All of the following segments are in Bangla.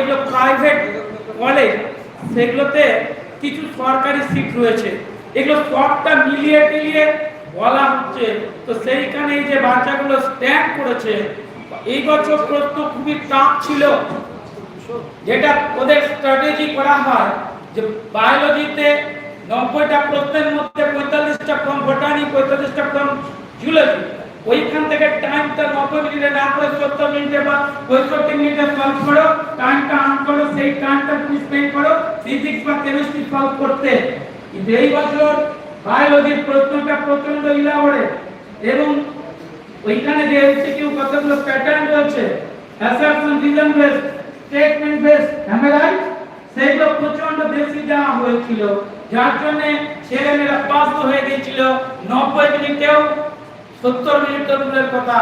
যেগুলো প্রাইভেট কলেজ সেগুলোতে কিছু সরকারি সিট রয়েছে। এগুলো সবটা মিলিয়ে টিলিয়ে বলা হচ্ছে। তো সেইখানে এই যে বাচ্চাগুলো স্ট্যান্ড করেছে, এই বছর প্রশ্ন খুবই টাফ ছিল। যেটা ওদের স্ট্র্যাটেজি করা হয় যে বায়োলজিতে নব্বইটা প্রশ্নের মধ্যে পঁয়তাল্লিশটা ফ্রম বোটানি পঁয়তাল্লিশটা ফ্রম জুলজি ওইখান থেকে টাইমটা নব্বই মিনিটে না করে সত্তর মিনিটে বা পঁয়ষট্টি মিনিটে সলভ করো। টাইমটা আন করো, সেই টাইমটা তুমি স্পেন্ড করো। ফিজিক্স বা কেমিস্ট্রি সলভ করতে। কিন্তু এই বছর বায়োলজির প্রশ্নটা প্রচণ্ড ইলাবরে এবং ওইখানে যে এমসিকিউ কতগুলো প্যাটার্ন রয়েছে assertion reason base statement base হ্যামেরাই সেগুলো প্রচণ্ড বেশি দেওয়া হয়েছিল। যার জন্য ছেলেমেয়েরা পাস হয়ে গিয়েছিল। নব্বই মিনিটেও সত্তর মিনিট দূরের কথা,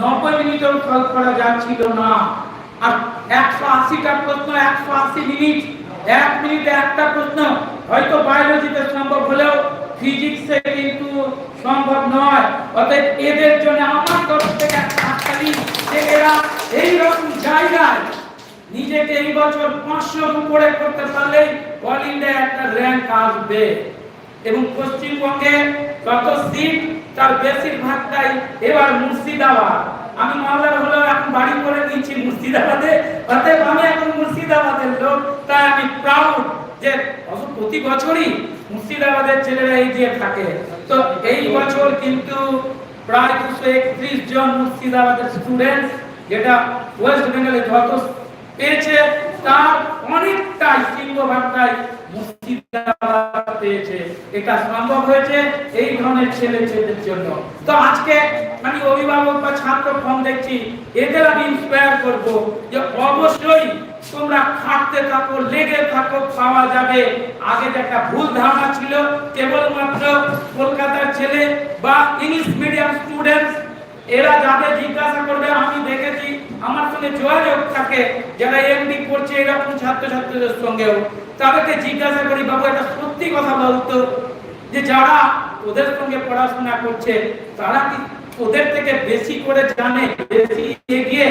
নব্বই মিনিটেও সলভ করা যাচ্ছিল না। আর একশো আশিটা প্রশ্ন, একশো আশি মিনিট, এক মিনিটে একটা প্রশ্ন, হয়তো বায়োলজিতে সম্ভব হলেও ফিজিক্সে কিন্তু সম্ভব নয়। অতএব এদের জন্য আমার তরফ থেকে একটা হাততালি যে এরা এইরকম জায়গায় নিজেকে এই বছর পাঁচশোর উপরে করতে পারলে অল ইন্ডিয়া একটা র্যাঙ্ক আসবে। এবং পশ্চিমবঙ্গে যত সিট তার বেশিরভাগটাই এবার মুর্শিদাবাদ। আমি মালদার হলেও এখন বাড়ি করে নিচ্ছি মুর্শিদাবাদে। অতএব আমি এখন মুর্শিদাবাদের লোক, তাই আমি প্রাউড যে প্রতি বছরই মুর্শিদাবাদের ছেলেরা এই এগিয়ে থাকে। তো এই বছর কিন্তু প্রায় দুশো একত্রিশ জন মুর্শিদাবাদের স্টুডেন্ট যেটা ওয়েস্ট বেঙ্গলে যত পেয়েছে, তার অনেকটাই সিংহভাগটাই মুর্শিদাবাদ। পেয়েছে এটা সম্ভব হয়েছে এই ধরনের ছেলে ছেলেদের জন্য। তো আজকে আমি অভিভাবক বা ছাত্র ফর্ম দেখছি, এদের আমি ইন্সপায়ার করব যে অবশ্যই তোমরা খাটতে থাকো, লেগে থাকো পাওয়া যাবে। আগে একটা ভুল ধারণা ছিল, কেবলমাত্র কলকাতার ছেলে বা ইংলিশ মিডিয়াম স্টুডেন্টস এরা যাদের জিজ্ঞাসা করবে, আমি দেখেছি, আমার সঙ্গে যোগাযোগ থাকে, যারা এমডি করছে এরকম ছাত্রছাত্রীদের সঙ্গেও। তাদেরকে জিজ্ঞাসা করি, বাবু, একটা সত্যি কথা বলতো, যে যারা ওদের সঙ্গে পড়াশোনা করছে, তারা কি ওদের থেকে বেশি করে জানে, বেশি এগিয়ে?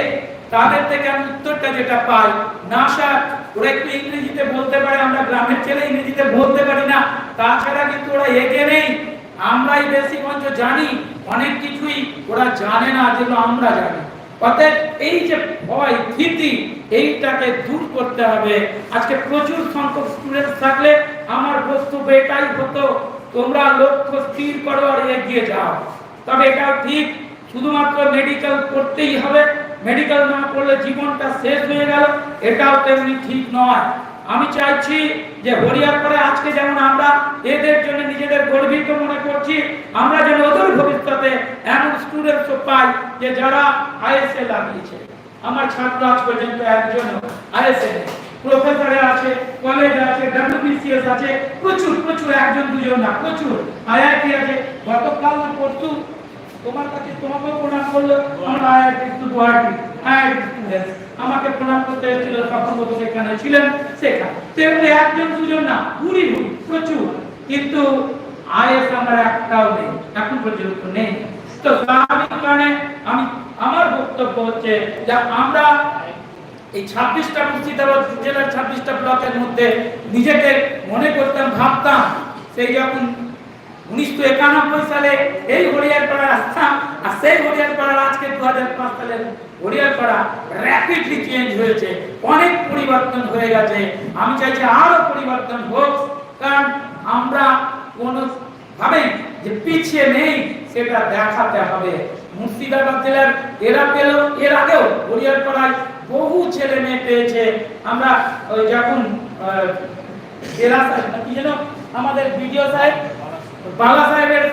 তাদের থেকে আমি উত্তরটা যেটা পাই, না স্যার, ওরা একটু ইংরেজিতে বলতে পারে, আমরা গ্রামের ছেলে ইংরেজিতে বলতে পারি না, তাছাড়া কিন্তু ওরা এগিয়ে নেই। আমরাই বেশি মঞ্চ জানি, অনেক কিছুই ওরা জানে না, যেগুলো আমরা জানি। অতএব এই যে ভয় ভীতি, এইটাকে দূর করতে হবে। আজকে প্রচুর সংখ্যক স্টুডেন্ট থাকলে আমার বক্তব্য এটাই হতো, তোমরা লক্ষ্য স্থির করো আর এগিয়ে যাও। তবে এটাও ঠিক, শুধুমাত্র মেডিকেল করতেই হবে। মেডিকেল না করলে জীবনটা শেষ হয়ে গেল, এটাও তেমনি ঠিক নয়। আমি চাইছি যে হরিয়ার পরে আজকে যেমন আমরা এদের জন্য নিজেদের গর্বিত মনে করছি, আমরা যেন ওদের ভবিষ্যতে এমন স্টুডেন্টস পাই যে যারা আইএসএ লাগিয়েছে। আমার ছাত্র আজ পর্যন্ত একজন আইএসএ। প্রফেসরে আছে, কলেজ আছে, ডাব্লিউবিসিএস আছে, প্রচুর প্রচুর, একজন, দুজন না, প্রচুর। আইআইটি আছে, গতকাল না পরশু, তোমার কাছে তোমাকে প্রণাম করল, আমরা আইআইটি গুয়াহাটি আইআইটি স্টুডেন্ট আমাকে প্রণাম করতে এসেছিল, তখন তো সেখানে ছিলেন, সেখানে। তেমনি একজন দুজন না কুড়ি কুড়ি প্রচুর। কিন্তু আইএস আমার একটাও নেই, এখন পর্যন্ত নেই। তো স্বাভাবিক কারণে আমি, আমার বক্তব্য হচ্ছে যে আমরা এই ছাব্বিশটা মুর্শিদাবাদ জেলার ছাব্বিশটা ব্লকের মধ্যে নিজেকে মনে করতাম, ভাবতাম, সেই যখন উনিশশো একানব্বই সালে এই হরিয়ারপাড়া আসতাম আর সেই হরিয়ারপাড়ার আজকে দু হাজার পাঁচ সালের হরিয়ারপাড়া র্যাপিডলি চেঞ্জ হয়েছে, অনেক পরিবর্তন হয়ে গেছে। আমি চাইছি আরও পরিবর্তন হোক, কারণ আমরা কোনো ভাবে যে পিছিয়ে নেই, সেটা দেখাতে হবে। মুর্শিদাবাদ জেলার এরা পেল, এর আগেও হরিয়ারপাড়ায় বহু ছেলে মেয়ে পেয়েছে। আমরা, ওই যখন জেলা কি যেন, আমাদের বিডিও সাহেব, বালা সাহেবের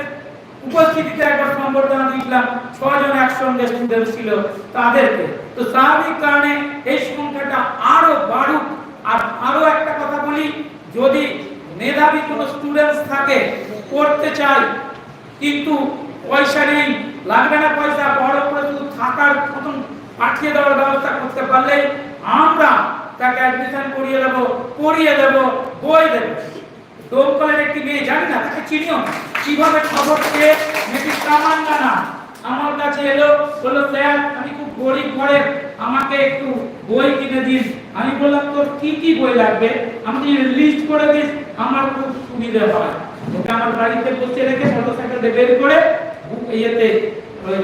উপস্থিতিতে একবার সম্বর্ধনা দিয়েছিলাম ছজন একসঙ্গে স্টুডেন্ট ছিল তাদেরকে। তো স্বাভাবিক কারণে এই সংখ্যাটা আরও বাড়ুক। আর আরও একটা কথা বলি, যদি মেধাবী কোনো স্টুডেন্টস থাকে, পড়তে চাই কিন্তু পয়সা নেই, লাগবে না পয়সা, বড় করে শুধু থাকার মতন পাঠিয়ে দেওয়ার ব্যবস্থা করতে পারলে আমরা তাকে অ্যাডমিশন করিয়ে দেব, পড়িয়ে দেব, বই দেব। দমকলের একটি মেয়ে, জানি না, তাকে চিনিও কীভাবে খবর পেয়ে, মেয়েটি কামাঙ্গা না। আমার কাছে এলো, বলল, স্যার, আমি খুব গরিব ঘরের, আমাকে একটু বই কিনে দিস আমি বললাম, তোর কি কি বই লাগবে? আমাকে লিস্ট করে দিস, আমার খুব সুবিধা হয়। ওকে আমার বাড়িতে বসে রেখে মোটরসাইকেলটা বের করে ইয়েতে ওই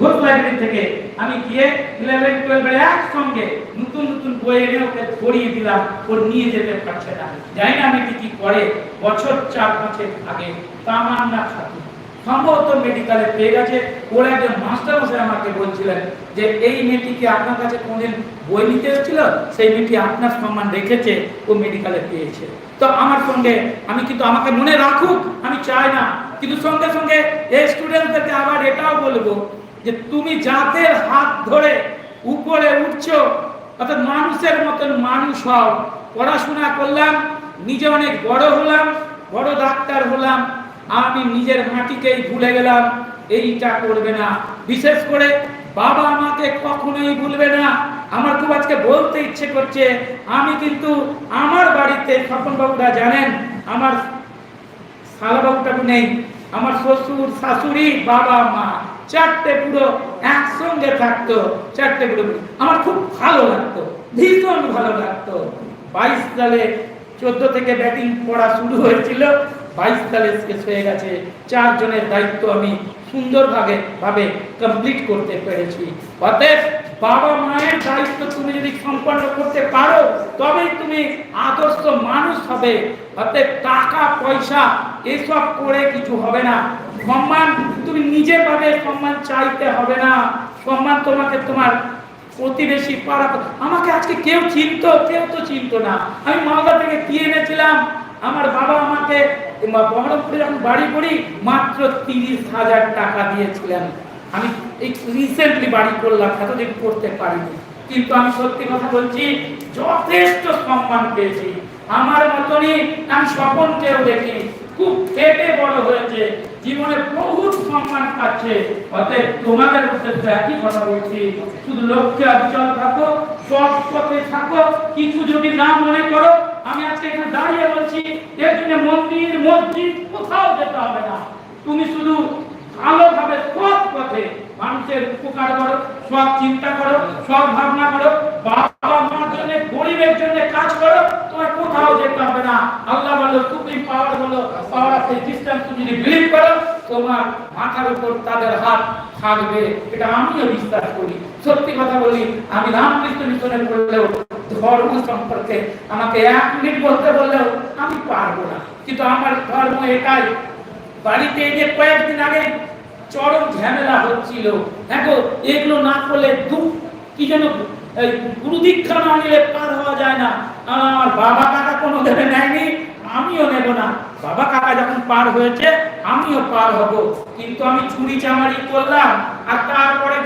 ঘোষ লাইব্রেরি থেকে আমি গিয়ে ইলেভেন টুয়েলভের একসঙ্গে নতুন নতুন বই এনে ওকে পড়িয়ে দিলাম। ওর নিয়ে যেতে পারছে না। জানি না আমি কি কি করে, বছর চার পাঁচের আগে তামান্না খাতুন। সম্ভবত মেডিকেলে পেয়ে গেছে ওর একজন মাস্টার মশাই আমাকে বলছিলেন যে, এই মেয়েটিকে আপনার কাছে কোনদিন বই নিতে এসেছিল? সেই মেয়েটি আপনার সম্মান রেখেছে, ও মেডিকেলে পেয়েছে। তো আমার সঙ্গে, আমি কিন্তু আমাকে মনে রাখুক, আমি চাই না। কিন্তু সঙ্গে সঙ্গে এই স্টুডেন্টদেরকে আবার এটাও বলব যে, তুমি যাদের হাত ধরে উপরে উঠছো, অর্থাৎ মানুষের মতন মানুষ হও, পড়াশোনা করলাম, নিজে অনেক বড় হলাম, বড় ডাক্তার হলাম আমি নিজের মাটিকেই ভুলে গেলাম, এইটা করবে না। বিশেষ করে বাবা আমাকে কখনোই ভুলবে না। আমার খুব আজকে বলতে ইচ্ছে করছে, আমি কিন্তু আমার বাড়িতে স্বপন বাবুরা জানেন, আমার শালাবাবুটাকে নেই, আমার শ্বশুর, শাশুড়ি, বাবা, মা, চারটে পুরো একসঙ্গে থাকতো, চারটে পুরো আমার খুব ভালো লাগতো, ভীষণ ভালো লাগতো। বাইশ সালে চোদ্দ থেকে ব্যাটিং পড়া শুরু হয়েছিল বাইশ গেছে। চারজনের দায়িত্ব আমি সুন্দরভাবে, ভাবে কমপ্লিট করতে পেরেছি। অতএব বাবা মায়ের দায়িত্ব তুমি যদি সম্পন্ন করতে পারো তবেই তুমি আদর্শ মানুষ হবে। টাকা, পয়সা, এসব করে কিছু হবে না। সম্মান তুমি নিজে পাবে, সম্মান চাইতে হবে না। সম্মান তোমাকে তোমার প্রতিবেশী পাড়া আমাকে আজকে কেউ চিনত, কেউ তো চিনত না। আমি মালদা থেকে কি এনেছিলাম। আমার বাবা আমাকে বহরমপুরে বাড়ি করি, মাত্র তিরিশ হাজার টাকা দিয়েছিলেন। আমি এই রিসেন্টলি বাড়ি করলাম, এতদিন করতে পারিনি। কিন্তু আমি সত্যি কথা বলছি, যথেষ্ট সম্মান পেয়েছি। আমার মতনই আমি স্বপনকেও দেখি, খুব পেটে বড় হয়েছে, জীবনে বহুত সম্মান পাচ্ছে। অতএব তোমাদের উদ্দেশ্যে একই কথা বলছি, শুধু লক্ষ্যে অবিচল থাকো, সৎ পথে থাকো, কিছু যদি না মনে করো আমি আজকে এখানে দাঁড়িয়ে বলছি, এর জন্য মন্দির, মসজিদ কোথাও যেতে হবে না। তুমি শুধু ভালোভাবে সৎ পথে মানুষের উপকার করো সব চিন্তা করো সব ভাবনা করো, বাবা মার জন্য, গরিবের জন্য কাজ করো তোমার কোথাও যেতে হবে না। আল্লাহ বলো সুপ্রিম পাওয়ার বলো পাওয়ার অফ সিস্টেম তুমি যদি বিলিভ করো, তোমার মাথার উপর তাদের হাত থাকবে। এটা আমিও বিশ্বাস করি। সত্যি কথা বলি, আমি রামকৃষ্ণ মিশনে পড়লেও ধর্ম সম্পর্কে আমাকে এক মিনিট বলতে বললেও আমি পারব না। কিন্তু আমার ধর্ম এটাই। বাড়িতে যে কয়েকদিন আগে চরম ঝামেলা হচ্ছিল। দেখো এগুলো না করলে দুঃখ কি যেন গুরু না নিলে পার হওয়া যায় না। আমার বাবা কাকা কোনো দেবে নেয়নি, আমিও নেব না। বাবা কাকা যখন পার হয়েছে, আমিও পার হব। কিন্তু আমি চুরি চামারি করলাম, আর তারপরে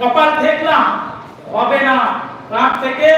কপাল দেখলাম হবে না। রাগ থেকে